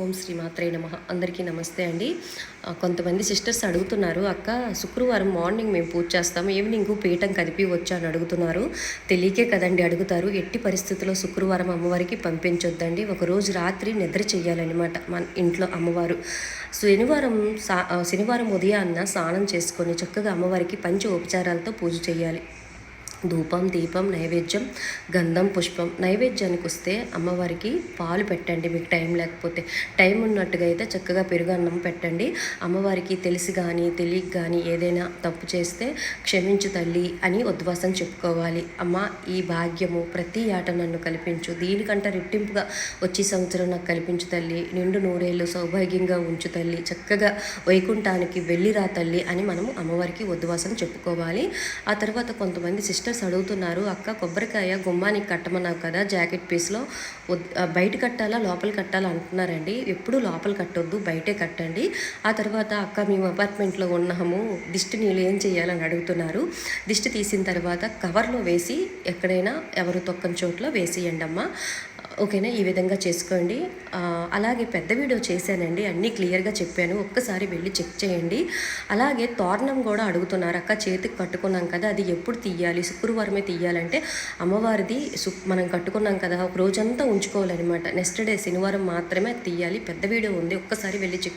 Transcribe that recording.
ఓం శ్రీ మాత్రే నమ. అందరికీ నమస్తే అండి. కొంతమంది సిస్టర్స్ అడుగుతున్నారు అక్క శుక్రవారం మార్నింగ్ మేము పూజ చేస్తాము ఈవినింగ్ పీఠం కదిపి వచ్చా అని అడుగుతున్నారు. తెలియకే కదండి అడుగుతారు. ఎట్టి పరిస్థితుల్లో శుక్రవారం అమ్మవారికి పంపించొద్దండి. ఒక రోజు రాత్రి నిద్ర చెయ్యాలన్నమాట మన ఇంట్లో అమ్మవారు. శనివారం సా శనివారం ఉదయాన్న స్నానం చేసుకొని చక్కగా అమ్మవారికి పంచ ఉపచారాలతో పూజ చేయాలి. ధూపం దీపం నైవేద్యం గంధం పుష్పం. నైవేద్యానికి వస్తే అమ్మవారికి పాలు పెట్టండి మీకు టైం లేకపోతే. టైం ఉన్నట్టుగా అయితే చక్కగా పెరుగన్నం పెట్టండి. అమ్మవారికి తెలిసి కానీ తెలియక కానీ ఏదైనా తప్పు చేస్తే క్షమించు తల్లి అని ఉద్వాసం చెప్పుకోవాలి. అమ్మ ఈ భాగ్యము ప్రతి ఆట నన్ను కల్పించు. దీనికంటే రెట్టింపుగా వచ్చే సంవత్సరం నాకు కల్పించు తల్లి. నిండు నూరేళ్ళు సౌభాగ్యంగా ఉంచు తల్లి. చక్కగా వైకుంఠానికి వెళ్ళిరా తల్లి అని మనము అమ్మవారికి ఉద్వాసం చెప్పుకోవాలి. ఆ తర్వాత కొంతమంది సిస్టర్స్ అడుగుతున్నారు అక్క కొబ్బరికాయ గుమ్మానికి కట్టమన్నావు కదా జాకెట్ పీస్లో బయట కట్టాలా లోపల కట్టాలా? అంటున్నారండి. ఎప్పుడు లోపల కట్టొద్దు బయటే కట్టండి. ఆ తర్వాత అక్క మేము అపార్ట్మెంట్లో ఉన్నాము దిష్టి నీళ్ళు ఏం చేయాలని అడుగుతున్నారు. దిష్టి తీసిన తర్వాత కవర్లో వేసి ఎక్కడైనా ఎవరు తొక్కని చోట్ల వేసేయండి అమ్మ ఓకేనా ఈ విధంగా చేసుకోండి. అలాగే పెద్ద వీడియో చేశానండి అన్నీ క్లియర్గా చెప్పాను. ఒక్కసారి వెళ్ళి చెక్ చేయండి. అలాగే తోరణం కూడా అడుగుతున్నారు. అక్క చేతికి కట్టుకున్నాం కదా అది ఎప్పుడు తీయాలి? శుక్రవారమే తీయాలంటే అమ్మవారిది మనం కట్టుకున్నాం కదా ఒక రోజంతా ఉంచుకోవాలన్నమాట. నెక్స్ట్ డే శనివారం మాత్రమే తీయాలి. పెద్ద వీడియో ఉంది ఒక్కసారి వెళ్ళి చెక్